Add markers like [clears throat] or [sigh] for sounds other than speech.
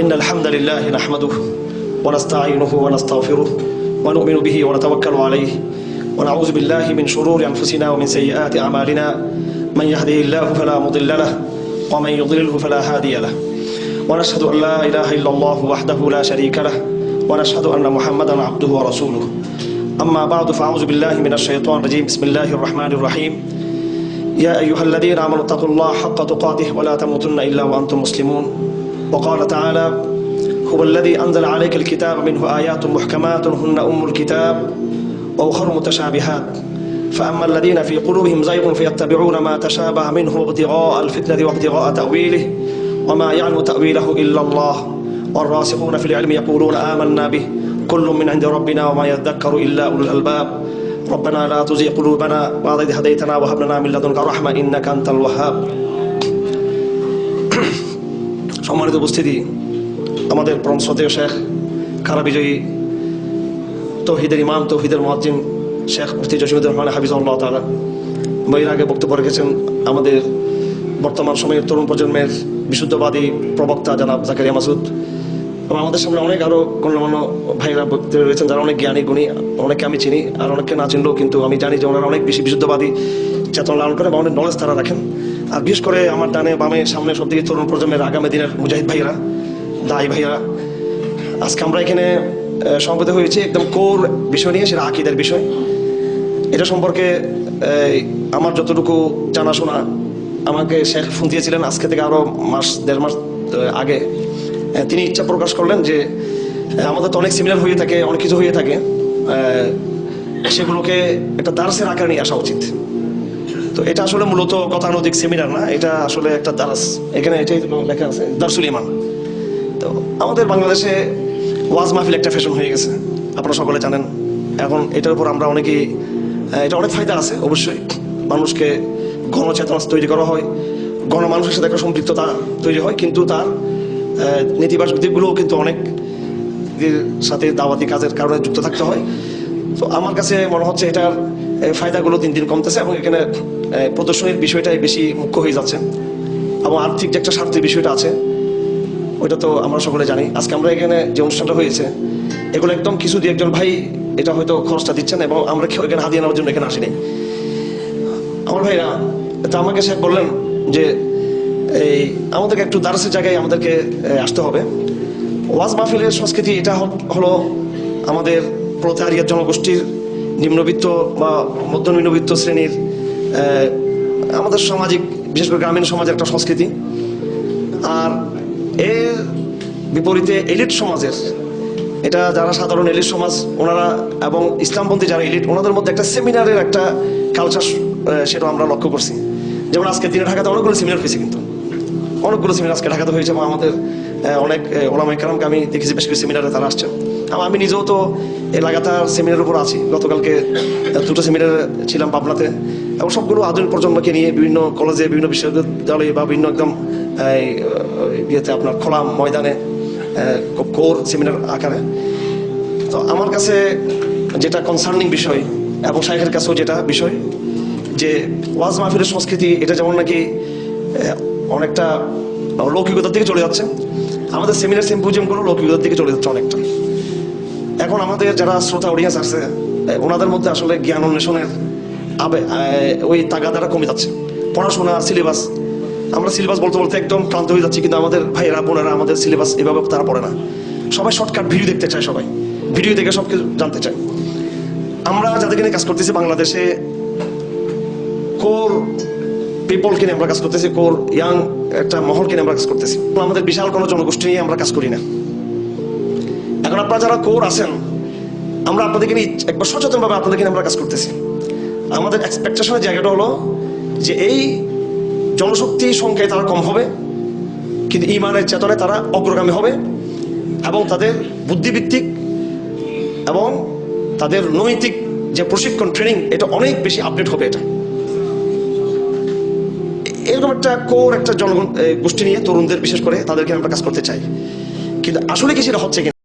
إن الحمد لله نحمده ونستعينه ونستغفره ونؤمن به ونتوكل عليه ونعوذ بالله من شرور أنفسنا ومن سيئات أعمالنا من يهده الله فلا مضل له ومن يضلله فلا هادي له ونشهد أن لا إله إلا الله وحده لا شريك له ونشهد أن محمدا عبده ورسوله. أما بعد فأعوذ بالله من الشيطان الرجيم. بسم الله الرحمن الرحيم. يا أيها الذين آمنوا اتقوا الله حق تقاته ولا تموتن إلا وأنتم مسلمون. وقال تعالى هو الذي أنزل عليك الكتاب منه آيات محكمات هن أم الكتاب وأخر متشابهات. فأما الذين في قلوبهم زيغ فيتبعون ما تشابه منه ابتغاء الفتنة وابتغاء تأويله وما يعلم تأويله إلا الله. والراسخون في العلم يقولون آمنا به كل من عند ربنا وما يذكر إلا أولو الألباب. ربنا لا تزغ قلوبنا بعد إذ هديتنا وهب لنا من لدنك رحمة إنك أنت الوهاب. [clears throat] সম্মানিত উপস্থিতি, আমাদের পরম শ্রদ্ধেয় শেখ খারা বিজয়ী তৌহিদের ইমাম, তৌহিদের মহাজিম শেখ মুফতি জসিমুদ্দ রহমান হাফিজুল্লাহ তালা এর আগে বক্তব্য রেখেছেন আমাদের বর্তমান সময়ের তরুণ প্রজন্মের বিশুদ্ধবাদী প্রবক্তা জানাব জাকারিয়া মাসুদ। এবং আমাদের সামনে অনেক আরও গণ্যমান্য ভাইরা বক্তব্য রয়েছেন, যারা অনেক জ্ঞানী, গুণী অনেকে আমি চিনি আর অনেককে না চিনলেও কিন্তু আমি জানি যে ওনারা অনেক বেশি বিশুদ্ধবাদী চেতনা লালন করে বা অনেক নলেজ তারা রাখেন। আর বিশেষ করে আমার ডানে, বামে, সামনে সব দিকে তরুণ প্রজন্মের আগামী দিনের মুজাহিদ ভাইয়েরা, দাই ভাইয়েরা, আজকে আমরা এখানে সমবেত হয়েছি একদম কোর বিষয় নিয়ে, সেটা আকিদের বিষয়। এটা সম্পর্কে আমার যতটুকু জানাশোনা আমাকে শেখ ফোন দিয়েছিলেন, আজকে থেকে আরও মাস, দেড় মাস আগে। তিনি ইচ্ছা প্রকাশ করলেন যে আমাদের তো অনেক সিমিলার হয়ে থাকে, অনেক কিছু হয়ে থাকে সেগুলোকে একটা দার্সের আকারে নিয়ে আসা উচিত। তো এটা আসলে মূলত গতানুদিক সেমিনার না, এটা আসলে একটা দারাস এখানে এটাই লেখা আছে, দারসুল ইমান। তো আমাদের বাংলাদেশে ওয়াজ মাহফিল একটা ফ্যাশন হয়ে গেছে, আপনারা সকলে জানেন। এখন এটার উপর আমরা অনেকেই এটা অনেক ফায়দা আছে, অবশ্যই। মানুষকে গণচেতনা তৈরি করা হয়, গণমানুষের সাথে একটা সম্পৃক্ততা তৈরি হয়, কিন্তু তার নেতিবাচক দিকগুলোও কিন্তু অনেক সাথে দাওয়াতি কাজের কারণে যুক্ত থাকতে হয়। তো আমার কাছে মনে হচ্ছে এটার ফায়দাগুলো দিন দিন কমতেছে এবং এখানে প্রদর্শনীর বিষয়টাই বেশি মুখ্য হয়ে যাচ্ছে। এবং আর্থিক যে একটা স্বার্থের বিষয়টা আছে, ওইটা তো আমরা সকলে জানি। আজকে আমরা এখানে যে অনুষ্ঠানটা হয়েছে, এগুলো একদম কিছু দিয়ে একজন ভাই এটা হয়তো খরচটা দিচ্ছেন এবং আমরা কেউ এখানে হাতিয়ে নেওয়ার জন্য এখানে আসিনি। আমার ভাইরা, তো আমাকে সে বললেন যে, এই আমাদেরকে একটু দারসের জায়গায় আমাদেরকে আসতে হবে। ওয়াজ মাহফিলের সংস্কৃতি এটা হলো আমাদের প্রতারিয়ার জনগোষ্ঠীর নিম্নবিত্ত বা মধ্য নিম্নবিত্ত শ্রেণির আমাদের সামাজিক বিশেষ করে গ্রামীণ সমাজের একটা সংস্কৃতি। আর এর বিপরীতে এলিট সমাজের, এটা যারা সাধারণ এলিট সমাজ, ওনারা এবং ইসলামপন্থী যারা এলিট, ওনাদের মধ্যে একটা সেমিনারের একটা কালচার সেটা আমরা লক্ষ্য করছি। যেমন আজকে দিনে ঢাকাতে অনেকগুলো সেমিনার হয়েছে কিন্তু। অনেকগুলো সেমিনার আজকে ঢাকাতে হয়েছে এবং আমাদের অনেক ওলামাই কালামকে আমি দেখেছি, বেশ কিছু সেমিনারে তারা আসছেন। আমি নিজেও তো এই লাগাতার সেমিনারের উপর আছি। গতকালকে দুটো সেমিনার ছিলাম পাবনাতে এবং সবগুলো আধুনিক প্রজন্মকে নিয়ে বিভিন্ন কলেজে, বিভিন্ন বিশ্ববিদ্যালয়ে বা বিভিন্ন একদম ইয়েতে আপনার খোলা ময়দানে কোর সেমিনার আকারে। তো আমার কাছে যেটা কনসার্নিং বিষয় এবং শাহের কাছেও যেটা বিষয়, যে ওয়াজ মাহফিলের সংস্কৃতি এটা যেমন নাকি অনেকটা লৌকিকতার দিকে চলে যাচ্ছে, আমাদের সেমিনার সিম্পোজিয়ামগুলো লৌকিকতার দিকে চলে যাচ্ছে অনেকটা। এখন আমাদের যারা শ্রোতা অডিয়েন্স আছে ওনাদের মধ্যে আসলে জ্ঞান অন্বেষণের আবে ওই তাগাদাটা কমে যাচ্ছে। পড়াশোনা সিলেবাস আমরা সিলেবাস বলতে বলতে একদম ক্লান্ত হয়ে যাচ্ছি, কিন্তু আমাদের ভাইয়েরা, বোনেরা, আমাদের সিলেবাস এভাবে তারা পড়ে না। সবাই শর্টকাট ভিডিও দেখতে চায় সবাই। ভিডিও দেখে সব কিছু জানতে চায়। আমরা যাদেরকে নিয়ে কাজ করতেছি বাংলাদেশে কোর পিপলকে নিয়ে আমরা কাজ করতেছি কোর ইয়াং একটা মহলকে নিয়ে আমরা কাজ করতেছি। আমাদের বিশাল কোনো জনগোষ্ঠী নিয়ে আমরা কাজ করি না। আপনারা যারা কোর আছেন, আমরা আপনাদেরকে নিয়ে একবার সচেতনভাবে আপনাদেরকে আমরা কাজ করতেছি। আমাদের এক্সপেকটেশনের জায়গাটা হলো যে এই জনশক্তি সংখ্যায় তারা কম হবে, কিন্তু ইমানের চেতনায় তারা অগ্রগামী হবে এবং তাদের বুদ্ধিভিত্তিক এবং তাদের নৈতিক যে প্রশিক্ষণ ট্রেনিং এটা অনেক বেশি আপডেট হবে এটা। এরকম একটা কোর, একটা জনগণ গোষ্ঠী নিয়ে তরুণদের বিশেষ করে তাদেরকে আমরা কাজ করতে চাই। কিন্তু আসলে কি সেটা হচ্ছে কিনা?